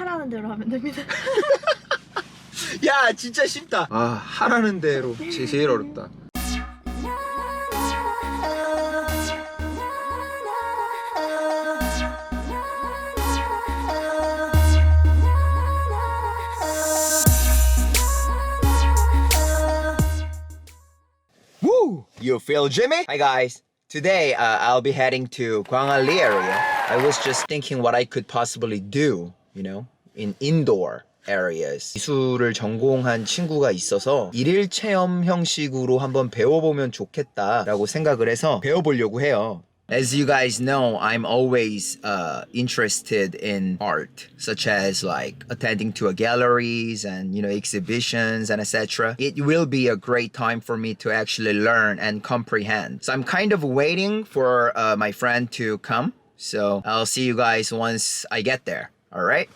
하라는 대로 하면 됩니다. 야 진짜 쉽다 아 하라는 대로 제, 제일 어렵다 Woo! You feel Jimmy? Hi guys. Today uh, I'll be heading to Gwangali area. I was just thinking what I could possibly do, you know, in indoor areas. 미술을 전공한 친구가 있어서 일일 체험 형식으로 한번 배워보면 좋겠다라고 생각을 해서 배워보려고 해요. As you guys know, I'm always uh, interested in art, such as like attending to a galleries and you know exhibitions and etc. It will be a great time for me to actually learn and comprehend. So I'm kind of waiting for uh, my friend to come. So I'll see you guys once I get there. All right?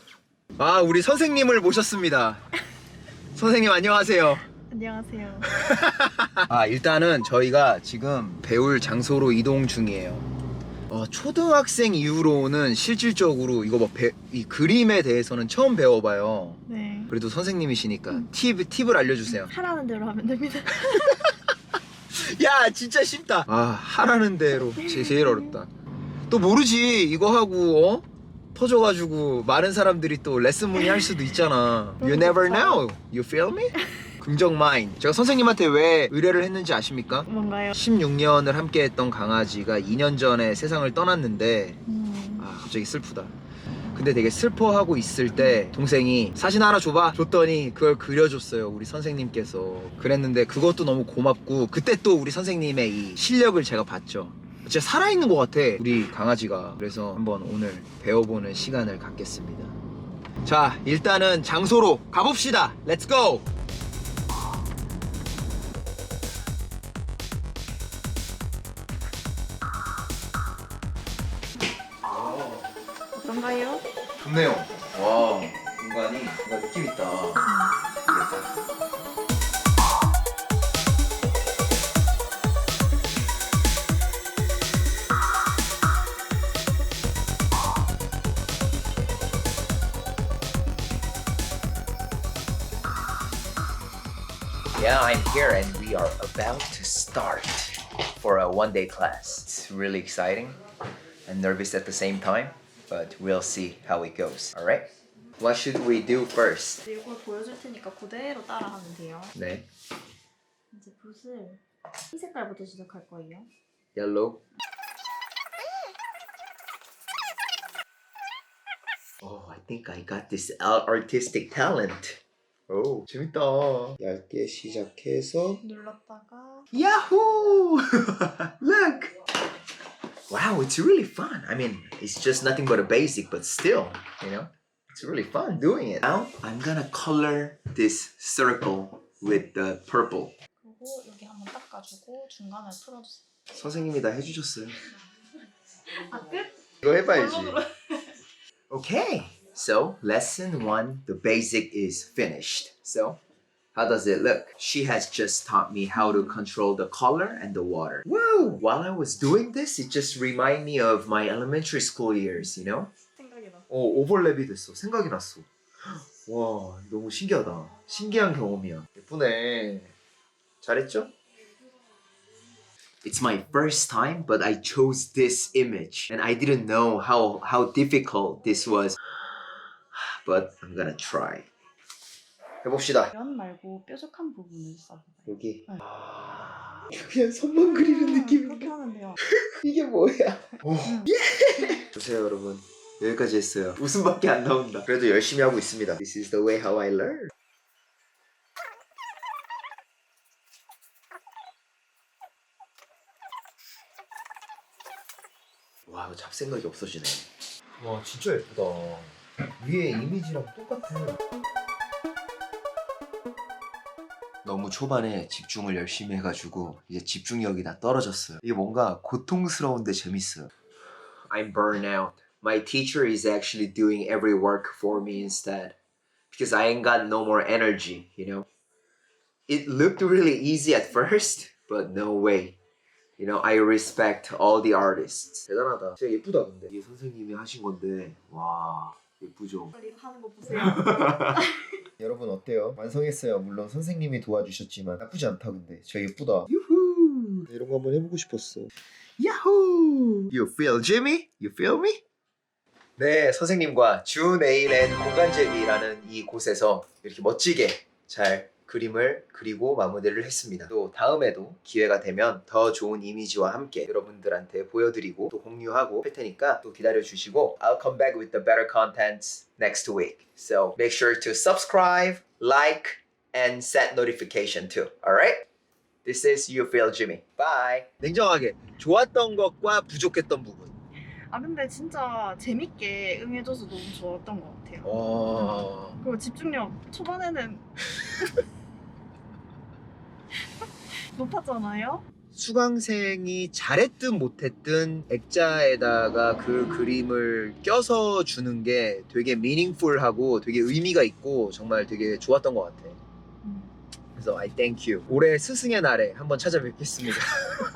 아, 우리 선생님을 모셨습니다. 선생님 안녕하세요. 안녕하세요. 아 일단은 저희가 지금 배울 장소로 이동 중이에요. 어, 초등학생 이후로는 실질적으로 이거 뭐 배, 이 그림에 대해서는 처음 배워봐요. 네. 그래도 선생님이시니까 팁 팁을 알려주세요. 하라는 대로 하면 됩니다. 야 진짜 쉽다. 아 하라는 대로 제, 제일 어렵다. 또 모르지 이거 하고 어 터져가지고 많은 사람들이 또 레슨 문의할 수도 있잖아. You never know. You feel me? 긍정 마인. 제가 선생님한테 왜 의뢰를 했는지 아십니까? 뭔가요? 16년을 함께했던 강아지가 2년 전에 세상을 떠났는데 음, 아 갑자기 슬프다. 근데 되게 슬퍼하고 있을 때 동생이 사진 하나 줘봐 줬더니 그걸 그려줬어요 우리 선생님께서 그랬는데 그것도 너무 고맙고 그때 또 우리 선생님의 이 실력을 제가 봤죠 진짜 살아있는 것 같아 우리 강아지가 그래서 한번 오늘 배워보는 시간을 갖겠습니다 자 일단은 장소로 가봅시다 렛츠 고 어떤가요? 좋네요. 와, 공간이 뭔가 느낌 있다. Yeah, I'm here and we are about to start for a one day class. It's really exciting and nervous at the same time, but we'll see how it goes. All right? What should we do first? 이걸 보여줄 테니까 그대로 따라하면 돼요. 네. 이제 붓을 흰 색깔부터 시작할 거예요. Yellow. Oh, I think I got this ar- artistic talent. 오, 재밌다. 얇게 시작해서 눌렀다가 Yahoo! Look! Wow, it's really fun. I mean, it's just nothing but a basic, but still, you know, it's really fun doing it. Now, I'm gonna color this circle with the purple. 그리고 여기 한번 닦아주고 중간을 풀어주세요. 선생님이 다 해주셨어요. 아 끝? 이거 해봐야지. Okay, so lesson one, the basic is finished. So, how does it look? She has just taught me how to control the color and the water. Woo! While I was doing this, it just reminded me of my elementary school years, you know? 생각이 나. 어, 오버랩이 됐어. 생각이 났어. 와, 너무 신기하다. 신기한 경험이야. 예쁘네. 잘했죠? It's my first time, but I chose this image, and I didn't know how how difficult this was. But I'm gonna try. 해봅시다. 면 말고 뾰족한 부분을 써봐요. 여기. 네. 아, 그냥 손만 그리는 그렇게 느낌인데 하면 돼요. 이게 뭐야? 오, 응. 예! 보세요 여러분 여기까지 했어요. 웃음밖에 안 나온다. 그래도 열심히 하고 있습니다. This is the way how I learn. 와, 이거 잡생각이 없어지네. 와, 진짜 예쁘다. 위에 이미지랑 똑같아. 너무 초반에 집중을 열심히 해가지고 이제 집중력이 다 떨어졌어요. 이게 뭔가 고통스러운데 재밌어요. I'm burned out. My teacher is actually doing every work for me instead because I ain't got no more energy, you know. It looked really easy at first, but no way. You know, I respect all the artists. 대단하다. 진짜 예쁘다 근데. 이게 선생님이 하신 건데 와 예쁘죠. 이거 하는 거 보세요. 여러분 어때요? 완성했어요. 물론 선생님이 도와주셨지만 나쁘지 않다 근데 진짜 예쁘다. 유후. 이런 거 한번 해보고 싶었어. 야호. You feel Jimmy? You feel me? 네, 선생님과 주 네일 앤 공간제비라는 이 곳에서 이렇게 멋지게 잘 그림을 그리고 마무리를 했습니다. 또 다음에도 기회가 되면 더 좋은 이미지와 함께 여러분들한테 보여드리고 또 공유하고 할 테니까 또 기다려 주시고 I'll come back with the better contents next week. So make sure to subscribe, like, and set notification too. Alright? This is You Feel Jimmy. Bye. 냉정하게 좋았던 것과 부족했던 부분. 아 근데 진짜 재밌게 응해줘서 너무 좋았던 것 같아요. 어... 그리고 집중력 초반에는 높았잖아요. 수강생이 잘했든 못했든 액자에다가 그 그림을 껴서 주는 게 되게 미닝풀하고 되게 의미가 있고 정말 되게 좋았던 것 같아. 그래서 I thank you. 올해 스승의 날에 한번 찾아뵙겠습니다.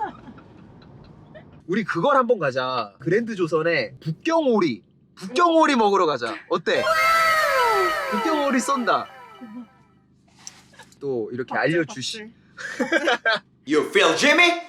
우리 그걸 한번 가자. 그랜드 조선에 북경오리. 북경오리 먹으러 가자. 어때? 북경오리 쏜다. 또 이렇게 알려주시. You feel Jimmy?